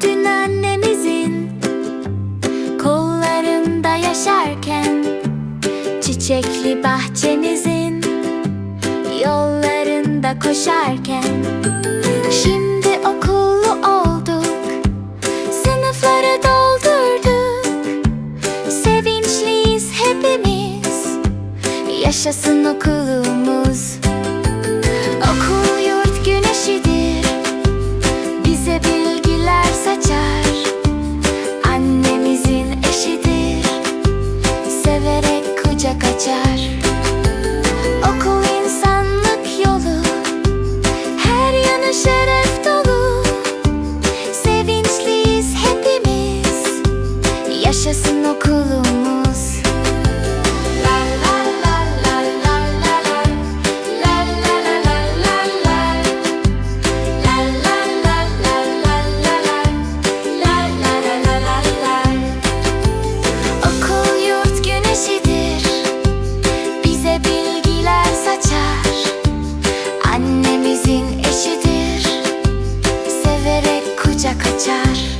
dün annemizin Kollarında yaşarken Çiçekli bahçenizin Yollarında koşarken Şimdi okullu olduk Sınıfları doldurduk. Sevinçliyiz hepimiz Yaşasın okulumuz. geçer. Okul insanlık yolu Her yanı şeref Життя котяр